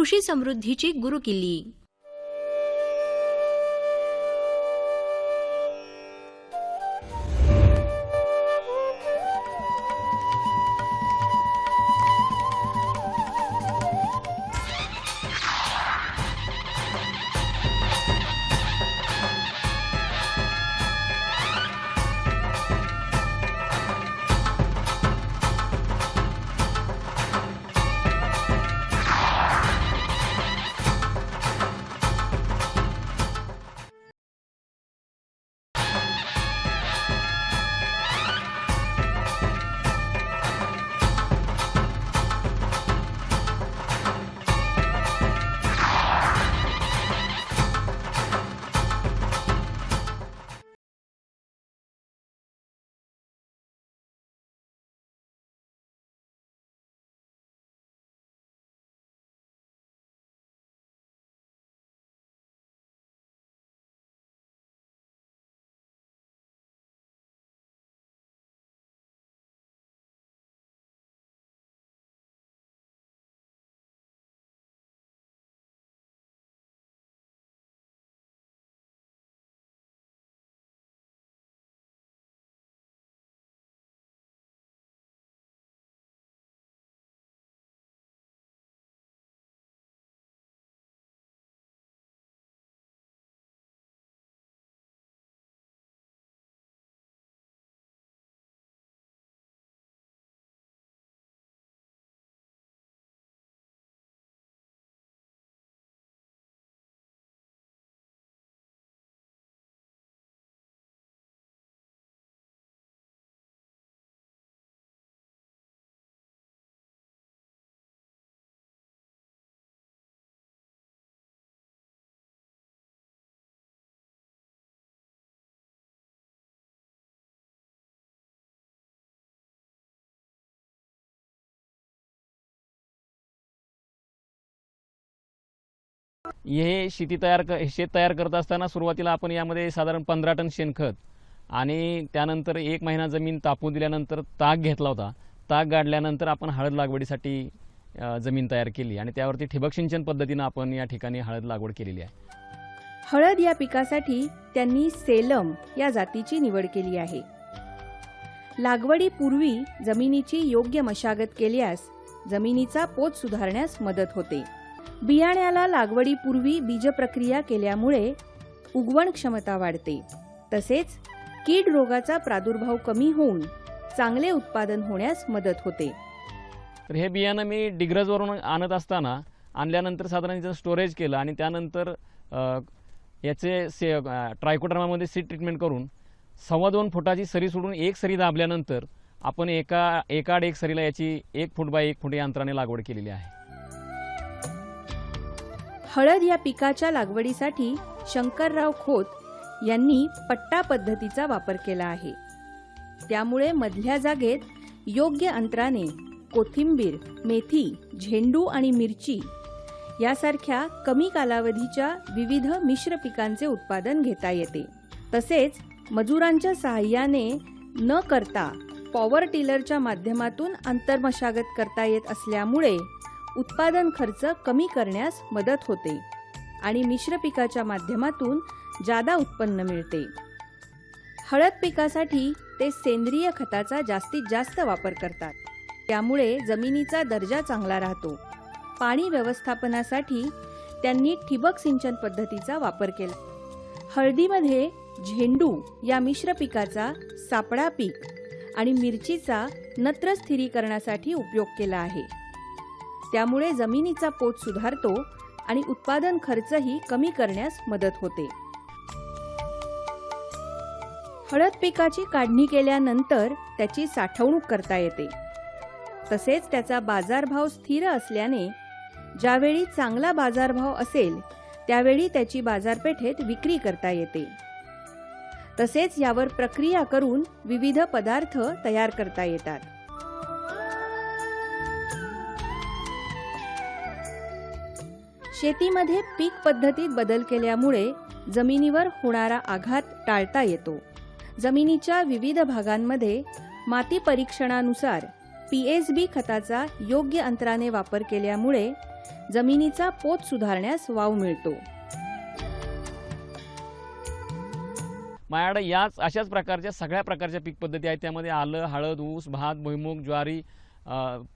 कृषी समृद्धीची गुरुकिल्ली. हे शेती तयार क शेत तयार करत असताना सुरुवातीला आपण यामध्ये साधारण पंधरा टन शेणखत आणि त्यानंतर एक महिना जमीन तापू दिल्यानंतर ताक घेतला होता. ताक गाडल्यानंतर आपण हळद लागवडीसाठी जमीन तयार केली आणि त्यावरती ठिबक सिंचन पद्धतीनं आपण या ठिकाणी हळद लागवड केलेली आहे. हळद या पिकासाठी त्यांनी सेलम या जातीची निवड केली आहे. लागवडीपूर्वी जमिनीची योग्य मशागत केल्यास जमिनीचा पोत सुधारण्यास मदत होते. बियाण्याला लागवडीपूर्वी बीजप्रक्रिया केल्यामुळे उगवण क्षमता वाढते. तसेच कीड रोगाचा प्रादुर्भाव कमी होऊन चांगले उत्पादन होण्यास मदत होते. तर हे बियाणं मी डिग्रजवरून आणत असताना आणल्यानंतर साधारण स्टोरेज केलं आणि त्यानंतर याचे से ट्रायकोडर्मामध्ये सीड ट्रीटमेंट करून सव्वा दोन फुटाची सरी सोडून एक सरी दाबल्यानंतर आपण एका एकाड एक सरीला याची एक फूट बाय एक फूट या अंतराने लागवड केलेली आहे. हळद या पिकाच्या लागवडीसाठी शंकरराव खोत यांनी पट्टा पद्धतीचा वापर केला आहे. त्यामुळे मधल्या जागेत योग्य अंतराने कोथिंबीर मेथी झेंडू आणि मिरची यासारख्या कमी कालावधीच्या विविध मिश्र पिकांचे उत्पादन घेता येते. तसेच मजुरांच्या सहाय्याने न करता पॉवर टिलरच्या माध्यमातून आंतरमशागत करता येत असल्यामुळे उत्पादन खर्च कमी करण्यास मदत होते आणि मिश्र पिकाच्या माध्यमातून जादा उत्पन्न मिळते. हळद पिकासाठी ते सेंद्रिय खताचा जास्तीत जास्त वापर करतात. त्यामुळे जमिनीचा दर्जा चांगला राहतो. पाणी व्यवस्थापनासाठी त्यांनी ठिबक सिंचन पद्धतीचा वापर केला. हळदीमध्ये झेंडू या मिश्र पिकाचा सापळा पीक आणि मिरचीचा नत्र स्थिरीकरणासाठी उपयोग केला आहे. त्यामुळे जमिनीचा पोत सुधारतो आणि उत्पादन खर्चही कमी करण्यास मदत होते. हळद पिकाची काढणी केल्यानंतर त्याची साठवणूक करता येते. तसेच त्याचा बाजारभाव स्थिर असल्याने ज्यावेळी चांगला बाजारभाव असेल त्यावेळी त्याची बाजारपेठेत विक्री करता येते. तसेच यावर प्रक्रिया करून विविध पदार्थ तयार करता येतात. शेतीमध्ये पीक पद्धतीत बदल केल्यामुळे जमिनीवर होणारा आघात टाळता येतो. जमिनीच्या विविध भागांमध्ये माती परीक्षणानुसार पी एस बी खताचा योग्य अंतराने वापर केल्यामुळे जमिनीचा पोत सुधारण्यास वाव मिळतो. माझ्याकडे याच अशाच प्रकारच्या सगळ्या प्रकारच्या पीक पद्धती आहेत. त्यामध्ये आलं हळद ऊस भात भुईमूग ज्वारी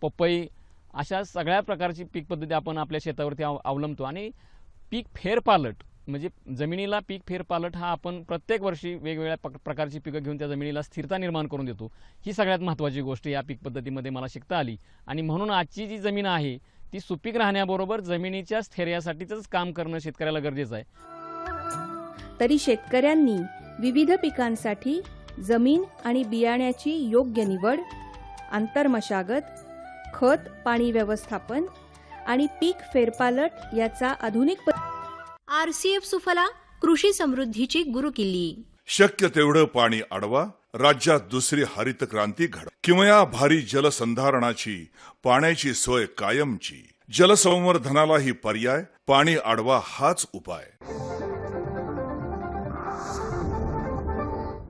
पपई अशा सगळ्या प्रकारची पीक पद्धती आपण आपल्या शेतावरती अव अवलंबतो. आणि पीक फेरपालट म्हणजे जमिनीला पीक फेरपालट हा आपण प्रत्येक वर्षी वेगवेगळ्या प प्रकारची पिकं घेऊन त्या जमिनीला स्थिरता निर्माण करून देतो. ही सगळ्यात महत्त्वाची गोष्ट या पीक पद्धतीमध्ये मला शिकता आली. आणि म्हणून आजची जी जमीन आहे ती सुपीक राहण्याबरोबर जमिनीच्या स्थैर्यासाठीच काम करणं शेतकऱ्याला गरजेचं आहे. तरी शेतकऱ्यांनी विविध पिकांसाठी जमीन आणि बियाण्याची योग्य निवड आंतरमशागत खत पाणी व्यवस्थापन आणि पीक फेरपालट याचा आधुनिक आरसीएफ सुफला कृषी समृद्धीची गुरुकिल्ली. शक्य तेवढं पाणी अडवा राज्यात दुसरी हरित क्रांती घड किमया भारी जलसंधारणाची पाण्याची सोय कायमची. जलसंवर्धनालाही पर्याय पाणी अडवा हाच उपाय.